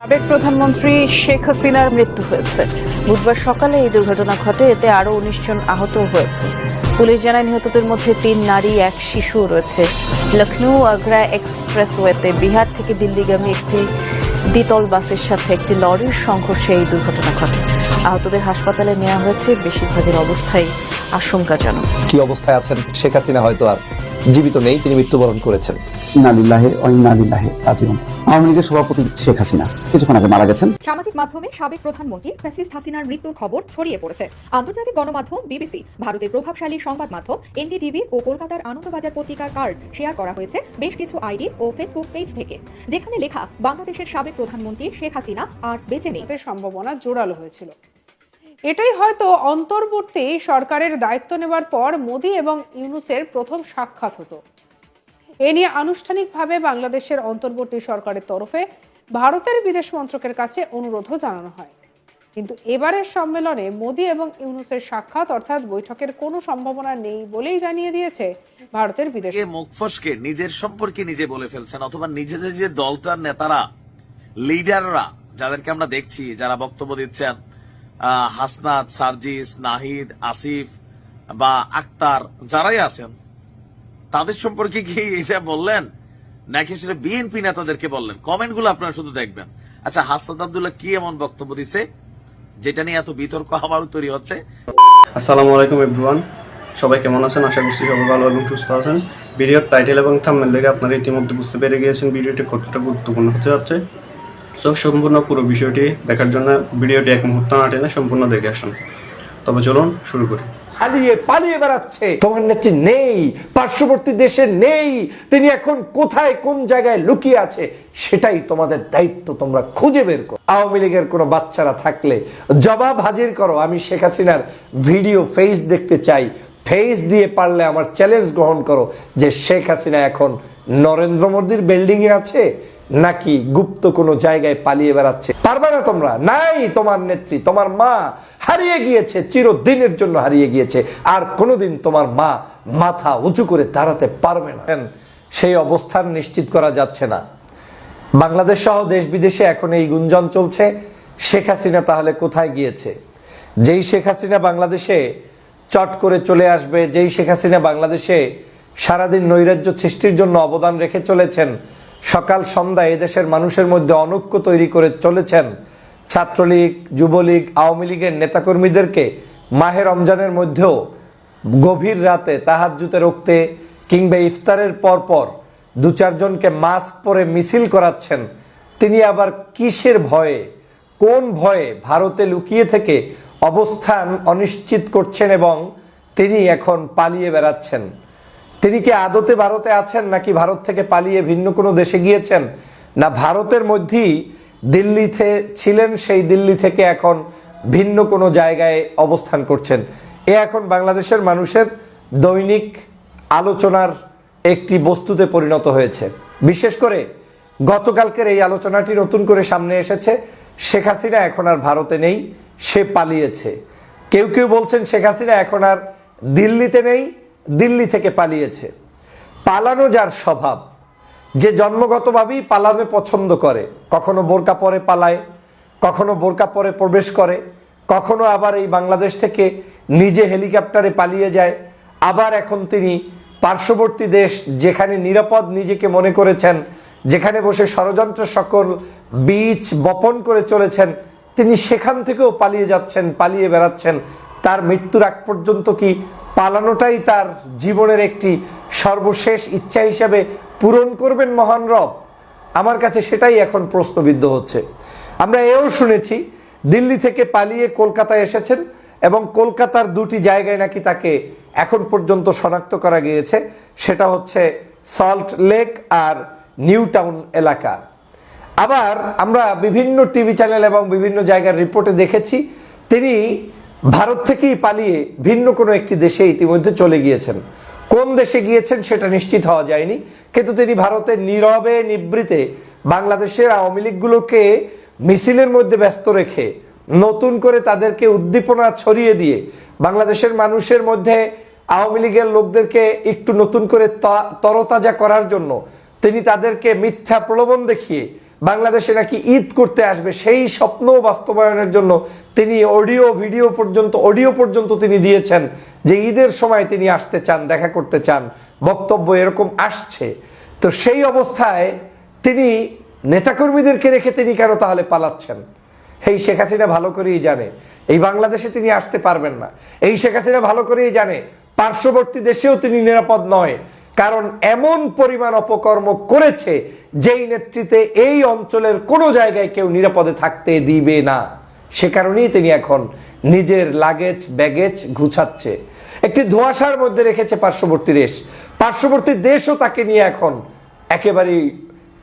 সাবেক প্রধানমন্ত্রী শেখ হাসিনার মৃত্যু হয়েছে। বুধবার সকালে এই দুর্ঘটনা ঘটে, এতে আরও উনিশ জন আহত হয়েছে। পুলিশ জানায়, নিহতদের মধ্যে তিন নারী, এক শিশু রয়েছে। লখনৌ আগ্রা এক্সপ্রেসওয়েতে বিহার থেকে দিল্লিগামী একটি দ্বিতল বাসের সাথে একটি লরির সংঘর্ষে এই দুর্ঘটনা ঘটে। আহতদের হাসপাতালে নেওয়া হয়েছে, বেশিরভাগের অবস্থাই আশঙ্কাজনক। কি অবস্থায় আছেন শেখ হাসিনা হয়তো আর? জীবিত নেই তিনি মৃত্যুবরণ করেছেন। ইনালিল্লাহে অইনালিল্লাহে রাজিউন। আওয়ামী লীগের সভাপতি শেখ হাসিনা কিছুক্ষণ আগে মারা গেছেন। সামাজিক মাধ্যমে সাবেক প্রধানমন্ত্রী ফ্যাসিস্ট হাসিনার মৃত্যুর খবর ছড়িয়ে পড়েছে। আন্তর্জাতিক গণমাধ্যম বিবিসি ভারতের প্রভাবশালী সংবাদ মাধ্যম এনডিটিভি ও কলকাতার আনন্দবাজার পত্রিকার কার্ড শেয়ার করা হয়েছে বেশ কিছু আইডি ও ফেসবুক পেজ থেকে। যেখানে লেখা বাংলাদেশের সাবেক প্রধানমন্ত্রী শেখ হাসিনা আর বেঁচে নেই। সম্ভাবনা জোরালো হয়েছিল। এটাই হয়তো অন্তর্বর্তী সরকারের দায়িত্ব নেবার পর মোদী এবং ইউনুসের প্রথম সাক্ষাৎ হতো। এ নিয়ে আনুষ্ঠানিকভাবে বাংলাদেশের অন্তর্বর্তী সরকারের তরফে ভারতের বিদেশ মন্ত্রকের কাছে অনুরোধও জানানো হয়। কিন্তু এবারের সম্মেলনে মোদী এবং ইউনুসের সাক্ষাৎ অর্থাৎ বৈঠকের কোনো সম্ভাবনা নেই বলেই জানিয়ে দিয়েছে ভারতের বিদেশ এ মুখ ফসকে, নিজের সম্পর্কে নিজে বলে ফেলছেন, অথবা নিজেদের যে দলটার নেতারা লিডাররা যাদেরকে আমরা দেখছি, যারা বক্তব্য দিচ্ছেন হাসনাত, সার্জিস, নাহিদ, আসিফ বা আক্তার যারাই আছেন, তাদের সম্পর্কে কি এটা বললেন? নাকি আসলে বিএনপি নেতাদেরকে বললেন? কমেন্টগুলো আপনারা শুধু দেখবেন। আচ্ছা হাসনাত আবদুল্লাহ কি এমন বক্তব্য দিছে? যেটা নিয়ে এত বিতর্ক আবারও তৈরি হচ্ছে। আসসালামু আলাইকুম এভরিওয়ান সবাই কেমন আছেন? আশা করছি সবাই ভালো এবং সুস্থ আছেন। ভিডিওর টাইটেল এবং থাম্বনেল দেখে আপনারা ইতিমধ্যে বুঝতে পেরে গিয়েছেন ভিডিওটি কতটা গুরুত্বপূর্ণ হতে যাচ্ছে। সো সম্পূর্ণ পুরো বিষয়টি দেখার জন্য ভিডিওটি এক মুহূর্ত না টেনে সম্পূর্ণ দেখে আসুন। তবে চলুন শুরু করি। পালিয়ে পালিয়ে বেড়াচ্ছে। তোমার নেত্রী নেই, পার্শ্ববর্তী দেশে নেই, তিনি এখন কোথায়, কোন জায়গায় লুকিয়ে আছে, সেটাই তোমাদের দায়িত্ব, তোমরা খুঁজে বের করো। আওয়ামী লীগের কোনো বাচ্চারা থাকলে জবাব হাজির করো। আমি শেখ হাসিনার ভিডিও ফেস দেখতে চাই। ফেস দিয়ে পারলে আমার চ্যালেঞ্জ গ্রহণ করো যে শেখ হাসিনা এখন নরেন্দ্র মোদীর বিল্ডিং এ আছে নাকি গুপ্ত কোনো জায়গায় পালিয়ে বেড়াচ্ছে? পারবে না তোমরা। নাই তোমার নেত্রী, তোমার মা হারিয়ে গিয়েছে, চিরদিনের জন্য হারিয়ে গিয়েছে। আর কোনোদিন তোমার মা মাথা উঁচু করে দাঁড়াতে পারবে না। সেই অবস্থান নিশ্চিত করা যাচ্ছে না। বাংলাদেশ সহ দেশ বিদেশে এখন এই গুঞ্জন চলছে। শেখ হাসিনা তাহলে কোথায় গিয়েছে? যেই শেখ হাসিনা বাংলাদেশে চট করে চলে আসবে, যেই শেখ হাসিনা বাংলাদেশে সারাদিন নৈরাজ্য সৃষ্টির জন্য অবদান রেখে চলেছেন সকাল সন্ধ্যা এদেশের মানুষের মধ্যে অনৈক্য তৈরি করে চলেছেন ছাত্রলীগ, যুবলীগ, আওয়ামী লীগের নেতাকর্মীদেরকে। মাহে রমজানের মধ্যেও গভীর রাতে তাহাজ্জুতে রক্তে কিংবা ইফতারের পরপর দু চারজনকে মাস্ক পরে মিছিল করাচ্ছেন। তিনি আবার কিসের ভয়ে, কোন ভয়ে ভারতে লুকিয়ে থেকে অবস্থান অনিশ্চিত করছেন এবং তিনি এখন পালিয়ে বেড়াচ্ছেন? তিনি কি আদতে ভারতে আছেন নাকি ভারত থেকে পালিয়ে ভিন্ন কোনো দেশে গিয়েছেন? না, ভারতের মধ্যেই দিল্লিতে ছিলেন, সেই দিল্লি থেকে এখন ভিন্ন কোনো জায়গায় অবস্থান করছেন। এ এখন বাংলাদেশের মানুষের দৈনিক আলোচনার একটি বস্তুতে পরিণত হয়েছে। বিশেষ করে গতকালকের এই আলোচনাটি নতুন করে সামনে এসেছে, শেখ হাসিনা এখন আর ভারতে নেই, সে পালিয়েছে। কেউ কেউ বলছেন শেখ হাসিনা এখন আর দিল্লিতে নেই দিল্লি থেকে পালিয়েছে। পালানো যার স্বভাব। যে জন্মগতভাবেই পালানো পছন্দ করে, কখনো বোরকা পরে পালায়, কখনো বোরকা পরে প্রবেশ করে, কখনো আবার এই বাংলাদেশ থেকে নিজে হেলিকপ্টারে পালিয়ে যায়। আবার এখন তিনি পার্শ্ববর্তী দেশ, যেখানে নিরাপদ নিজেকে মনে করেছেন, যেখানে বসে ষড়যন্ত্র সকল বীজ বপন করে চলেছেন, তিনি সেখান থেকেও পালিয়ে যাচ্ছেন, পালিয়ে বেড়াচ্ছেন। তার মৃত্যুর আগ পর্যন্ত কি পালানোটাই তার জীবনের একটি সর্বশেষ ইচ্ছা হিসাবে পূরণ করবেন মহান রব। আমার কাছে সেটাই এখন প্রশ্নবিদ্ধ হচ্ছে। আমরা এও শুনেছি, দিল্লি থেকে পালিয়ে কলকাতায় এসেছেন এবং কলকাতার দুটি জায়গায় নাকি তাকে এখন পর্যন্ত শনাক্ত করা গিয়েছে। সেটা হচ্ছে সল্ট লেক আর নিউ টাউন এলাকা। আবার আমরা বিভিন্ন টিভি চ্যানেল এবং বিভিন্ন জায়গার রিপোর্টে দেখেছি, তিনি ভারত থেকেই পালিয়ে ভিন্ন কোনো একটি দেশে ইতিমধ্যে চলে গিয়েছেন। কোন দেশে গিয়েছেন সেটা নিশ্চিত হওয়া যায়নি, কিন্তু তিনি ভারতের নীরবে নিবৃতে বাংলাদেশের আওয়ামী লীগগুলোকে মিছিলের মধ্যে ব্যস্ত রেখে নতুন করে তাদেরকে উদ্দীপনা ছড়িয়ে দিয়ে বাংলাদেশের মানুষের মধ্যে আওয়ামী লীগের লোকদেরকে একটু নতুন করে তরতাজা করার জন্য তিনি তাদেরকে মিথ্যা প্রলোভন দেখিয়ে বাংলাদেশে নাকি ঈদ করতে আসবে, সেই স্বপ্ন বাস্তবায়নের জন্য তিনি অডিও, ভিডিও পর্যন্ত, অডিও পর্যন্ত তিনি দিয়েছেন যে ঈদের সময় তিনি আসতে চান, দেখা করতে চান, বক্তব্য এরকম আসছে। তো সেই অবস্থায় তিনি নেতাকর্মীদেরকে রেখে তিনি কেন তাহলে পালাচ্ছেন? এই শেখ হাসিনা ভালো করেই জানে, এই বাংলাদেশে তিনি আসতে পারবেন না। এই শেখ হাসিনা ভালো করেই জানে, পার্শ্ববর্তী দেশেও তিনি নিরাপদ নয়। কারণ এমন পরিমাণ অপকর্ম করেছে যেই নেতৃত্বে এই অঞ্চলের কোনো জায়গায় কেউ নিরাপদে থাকতে দিবে না। সে কারণেই তিনি এখন নিজের লাগেজ, ব্যাগেজ গুছাচ্ছে। একটি ধোঁয়াশার মধ্যে রেখেছে পার্শ্ববর্তী দেশ। পার্শ্ববর্তী দেশও তাকে নিয়ে এখন একেবারেই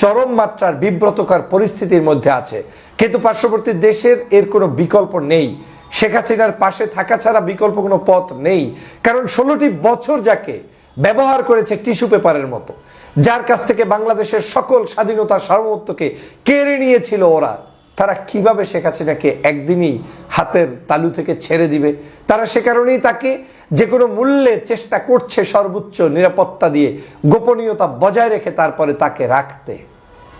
চরম মাত্রার বিব্রতকর পরিস্থিতির মধ্যে আছে। কিন্তু পার্শ্ববর্তী দেশের এর কোনো বিকল্প নেই। শেখ হাসিনার পাশে থাকা ছাড়া বিকল্প কোনো পথ নেই। কারণ ষোলোটি বছর যাকে ব্যবহার করেছে টিস্যু পেপারের মতো, যার কাছ থেকে বাংলাদেশের সকল স্বাধীনতার সার্বভৌমত্বকে কেড়ে নিয়েছিল ওরা। তারা কীভাবে শেখ হাসিনাকে একদিনই হাতের তালু থেকে ছেড়ে দিবে? তারা সে কারণেই তাকে যে কোনো মূল্যে চেষ্টা করছে সর্বোচ্চ নিরাপত্তা দিয়ে, গোপনীয়তা বজায় রেখে তারপরে তাকে রাখতে।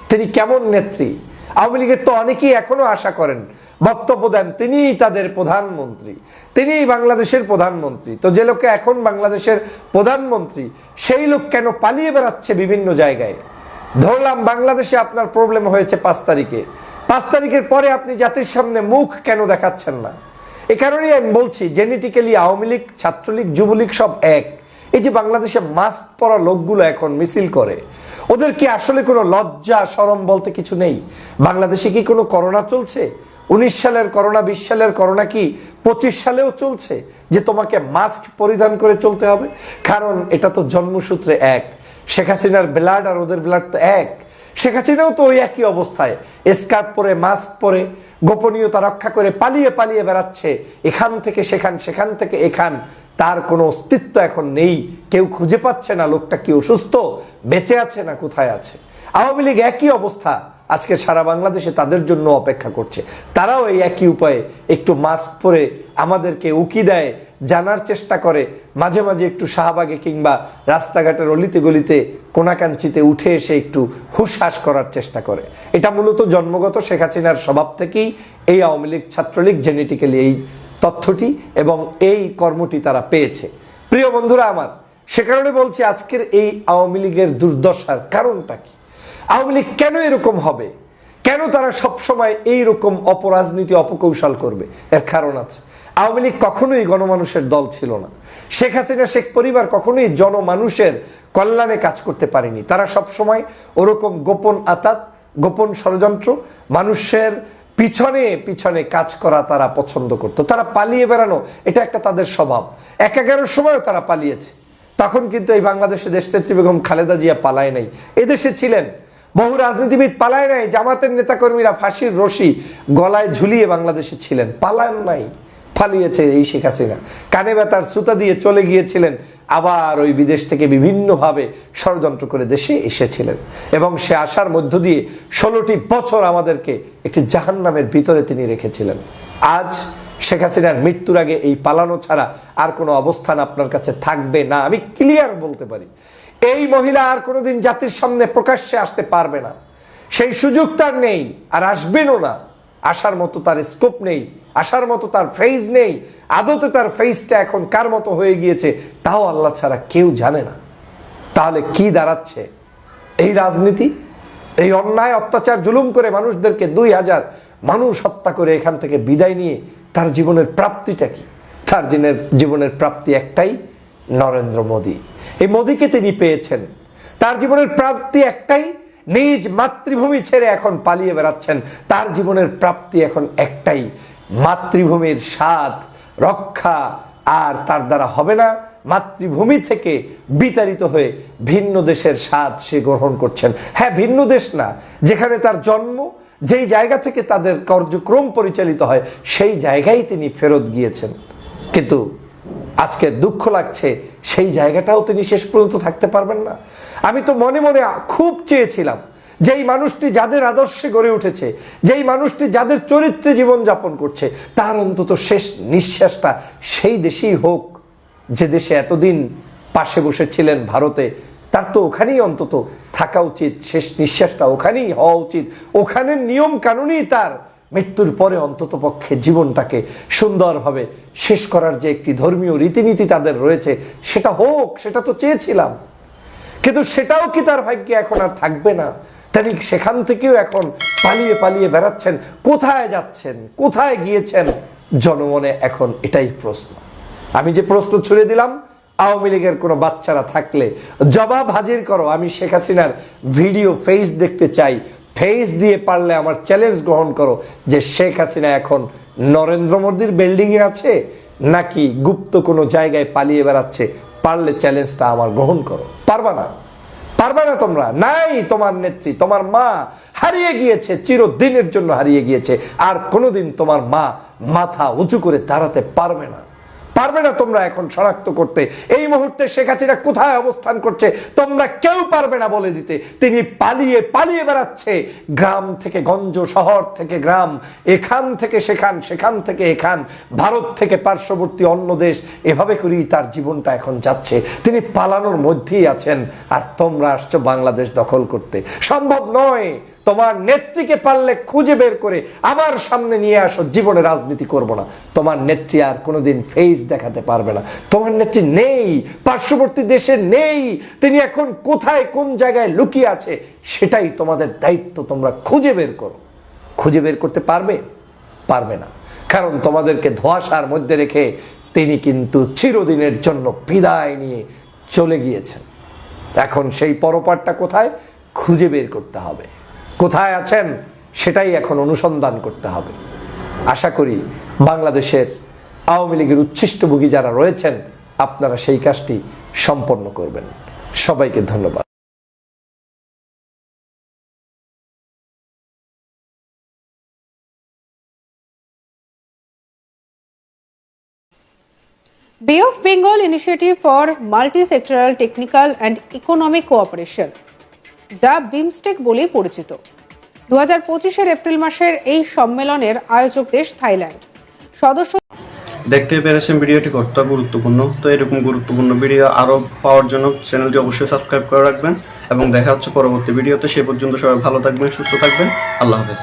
তিনি কেমন নেত্রী? আওয়ামী লীগের তো অনেকেই এখনও আশা করেন, বক্তব্য দেন, তিনিই তাদের প্রধানমন্ত্রী, তিনিই বাংলাদেশের প্রধানমন্ত্রী। তো যে লোকে এখন বাংলাদেশের প্রধানমন্ত্রী, সেই লোক কেন পালিয়ে বেড়াচ্ছে বিভিন্ন জায়গায়? ধরলাম বাংলাদেশে আপনার প্রবলেম হয়েছে পাঁচ তারিখে। পাঁচ তারিখের পরে আপনি জাতির সামনে মুখ কেন দেখাচ্ছেন না? এ কারণেই আমি বলছি জেনেটিক্যালি আওয়ামী লীগ, ছাত্রলীগ, যুবলীগ সব এক। এই যে বাংলাদেশে মাস্ক পরা লোকগুলো এখন মিছিল করে, ওদের কি আসলে কোনো লজ্জা সরম বলতে কিছু নেই? বাংলাদেশে কি কোনো করোনা চলছে? উনিশ সালের করোনা, বিশ সালের করোনা কি পঁচিশ সালেও চলছে যে তোমাকে মাস্ক পরিধান করে চলতে হবে? কারণ এটা তো জন্মসূত্রে এক। শেখ হাসিনার ব্লাড আর ওদের ব্লাড তো এক। শেখ হাসিনাও তো ওই একই অবস্থায়। স্কার্ট পরে, মাস্ক পরে, গোপনীয়তা রক্ষা করে পালিয়ে পালিয়ে বেড়াচ্ছে। এখান থেকে সেখান সেখান থেকে এখান। তার কোনো অস্তিত্ব এখন নেই। কেউ খুঁজে পাচ্ছে না, লোকটা কি অসুস্থ? বেঁচে আছে না কোথায় আছে? আওয়ামী লীগ একই অবস্থা আজকে সারা বাংলাদেশে তাদের জন্য অপেক্ষা করছে। তারাও এই একই উপায়ে একটু মাস্ক পরে আমাদেরকে উকি দেয়, জানার চেষ্টা করে। মাঝে মাঝে একটু শাহবাগে কিংবা রাস্তাঘাটের অলিতে গলিতে, কোনাকাঞ্চিতে উঠে এসে একটু হুশহাস করার চেষ্টা করে। এটা মূলত জন্মগত শেখ হাসিনার স্বভাব থেকেই এই আওয়ামী লীগ, ছাত্রলীগ জেনেটিক্যালি এই তথ্যটি এবং এই কর্মটি তারা পেয়েছে। প্রিয় বন্ধুরা আমার, সে কারণে বলছি আজকের এই আওয়ামী লীগের দুর্দশার কারণটা কি? আওয়ামী লীগ কেন এরকম হবে? কেন তারা সবসময় এই রকম অপরাজনীতি, অপকৌশল করবে? এর কারণ আছে। আওয়ামী লীগ কখনোই গণমানুষের দল ছিল না। শেখ হাসিনা, শেখ পরিবার কখনোই জনমানুষের কল্যাণে কাজ করতে পারেনি। তারা সবসময় ওরকম গোপন আতাত, গোপন ষড়যন্ত্র, মানুষের পিছনে পিছনে কাজ করা তারা পছন্দ করত। তারা পালিয়ে বেড়ানো, এটা একটা তাদের স্বভাব। এক এগারোর সময়ও তারা পালিয়েছে। তখন কিন্তু এই বাংলাদেশে দেশনেত্রী বেগম খালেদা জিয়া পালায় নাই। এদেশে ছিলেন। বহু রাজনীতিবিদ পালায় নাই। জামাতের নেতাকর্মীরা ফাঁসির রশি গলায় ঝুলিয়ে বাংলাদেশে ছিলেন। পালান নাই। পালিয়েছে এই শেখ হাসিনা। কানে ব্যথার সুতা দিয়ে চলে গিয়েছিলেন আবার ওই বিদেশ থেকে বিভিন্নভাবে ষড়যন্ত্র করে দেশে এসেছিলেন। এবং সে আসার মধ্য দিয়ে ষোলোটি বছর আমাদেরকে একটি জাহান্নামের ভিতরে তিনি রেখেছিলেন। আজ শেখ হাসিনার মৃত্যুর আগে এই পালানো ছাড়া আর কোনো অবস্থান আপনার কাছে থাকবে না, আমি ক্লিয়ার বলতে পারি। এই মহিলা আর কোনোদিন জাতির সামনে প্রকাশ্যে আসতে পারবে না। সেই সুযোগ তার নেই, আর আসবেনও না। আসার মতো তার স্কোপ নেই আসার মতো তার ফেজ নেই। আদতে তার ফেজটা এখন কার মতো হয়ে গিয়েছে, তাও আল্লাহ ছাড়া কেউ জানে না। তাহলে কি দাঁড়াচ্ছে? এই রাজনীতি? এই অন্যায়, অত্যাচার, জুলুম করে মানুষদেরকে দুই হাজার মানুষ হত্যা করে এখান থেকে বিদায় নিয়ে, তার জীবনের প্রাপ্তিটা কি? তার জীবনের জীবনের প্রাপ্তি একটাই, নরেন্দ্র মোদী। এই মোদীকে তিনি পেয়েছেন। তার জীবনের প্রাপ্তি একটাই নিজ মাতৃভূমি ছেড়ে এখন পালিয়ে বেড়াচ্ছেন। তার জীবনের প্রাপ্তি এখন একটাই, মাতৃভূমির স্বাদ, রক্ষা, আর তার দ্বারা হবে না, মাতৃভূমি থেকে বিতাড়িত হয়ে ভিন্ন দেশের স্বাদ সে গ্রহণ করছেন। হ্যাঁ ভিন্ন দেশ না, যেখানে তার জন্ম, যেই জায়গা থেকে তাদের কার্যক্রম পরিচালিত হয়, সেই জায়গায় তিনি ফেরত গিয়েছেন। কিন্তু আজকে দুঃখ লাগছে, সেই জায়গাটাও তিনি শেষ পর্যন্ত থাকতে পারবেন না। আমি তো মনে মনে খুব চেয়েছিলাম যেই মানুষটি যাদের আদর্শে গড়ে উঠেছে যেই মানুষটি যাদের চরিত্রে জীবনযাপন করছে, তার অন্তত শেষ নিঃশ্বাসটা সেই দেশেই হোক, যে দেশে এতদিন পাশে বসেছিলেন ভারতে, তার তো ওখানেই অন্তত থাকা উচিত, শেষ নিঃশ্বাসটা ওখানেই হওয়া উচিত। ওখানের নিয়ম কানুনই তার মৃত্যুর পরে অন্তত পক্ষে জীবনটাকে সুন্দরভাবে শেষ করার যে একটি ধর্মীয় রীতিনীতি তাদের রয়েছে, সেটা হোক, সেটা তো চেয়েছিলাম। কিন্তু সেটাও কি তার ভাগ্যে এখন আর থাকবে না? তিনি সেখান থেকেও এখন পালিয়ে পালিয়ে বেড়াচ্ছেন। কোথায় যাচ্ছেন? কোথায় গিয়েছেন? জনমনে এখন এটাই প্রশ্ন। আমি যে প্রশ্ন ছুড়ে দিলাম, আওয়ামী লীগের কোনো বাচ্চারা থাকলে জবাব হাজির করো। আমি শেখ হাসিনার ভিডিও ফেস দেখতে চাই। ফেস দিয়ে পারলে আমার চ্যালেঞ্জ গ্রহণ করো যে শেখ হাসিনা এখন নরেন্দ্র মোদীর বিল্ডিংয়ে আছে নাকি গুপ্ত কোনো জায়গায় পালিয়ে বেড়াচ্ছে? পারলে চ্যালেঞ্জটা আমার গ্রহণ করো। পারবা না। পারবে না তোমরা। নাই তোমার নেত্রী, তোমার মা হারিয়ে গিয়েছে, চিরদিনের জন্য হারিয়ে গিয়েছে। আর কোনোদিন তোমার মা মাথা উঁচু করে দাঁড়াতে পারবে না। পারবে না তোমরা এখন শনাক্ত করতে। এই মুহূর্তে শেখ হাসিনা কোথায় অবস্থান করছে, তোমরা কেউ পারবে না বলে দিতে। তিনি পালিয়ে পালিয়ে বেড়াচ্ছে গ্রাম থেকে গঞ্জ, শহর থেকে গ্রাম, এখান থেকে সেখান সেখান থেকে এখান, ভারত থেকে পার্শ্ববর্তী অন্য দেশ। এভাবে করেই তার জীবনটা এখন যাচ্ছে। তিনি পালানোর মধ্যেই আছেন, আর তোমরা আসছো বাংলাদেশ দখল করতে। সম্ভব নয় তোমার নেত্রীকে পারলে খুঁজে বের করে আমার সামনে নিয়ে আসো, জীবনে রাজনীতি করব না। তোমার নেত্রী আর কোনোদিন ফেস দেখাতে পারবে না। তোমার নেত্রী নেই, পার্শ্ববর্তী দেশে নেই, তিনি এখন কোথায়, কোন জায়গায় লুকিয়ে আছে, সেটাই তোমাদের দায়িত্ব, তোমরা খুঁজে বের করো। খুঁজে বের করতে পারবে? পারবে না। কারণ তোমাদেরকে ধোয়াশার মধ্যে রেখে তিনি কিন্তু চিরদিনের জন্য বিদায় নিয়ে চলে গিয়েছেন। এখন সেই পরপারটা কোথায়? খুঁজে বের করতে হবে। কোথায় আছেন সেটাই এখন অনুসন্ধান করতে হবে। আশা করি বাংলাদেশের আওয়ামী লীগের উচ্ছিষ্টভোগী যারা রয়েছেন, আপনারা সেই কাজটি সম্পন্ন করবেন। সবাইকে ধন্যবাদ। Of Bengal initiative for multi sectoral technical and economic cooperation যা বিমস্টেক বলেই পরিচিত। দু হাজার পঁচিশের এপ্রিল মাসের এই সম্মেলনের আয়োজক দেশ থাইল্যান্ড। সদস্য দেখতে পেরেছেন ভিডিওটি কতটা গুরুত্বপূর্ণ? তো এরকম গুরুত্বপূর্ণ ভিডিও আরও পাওয়ার জন্য চ্যানেলটি অবশ্যই সাবস্ক্রাইব করে রাখবেন এবং দেখা হচ্ছে পরবর্তী ভিডিওতে। সে পর্যন্ত সবাই ভালো থাকবেন, সুস্থ থাকবেন। আল্লাহ হাফেজ।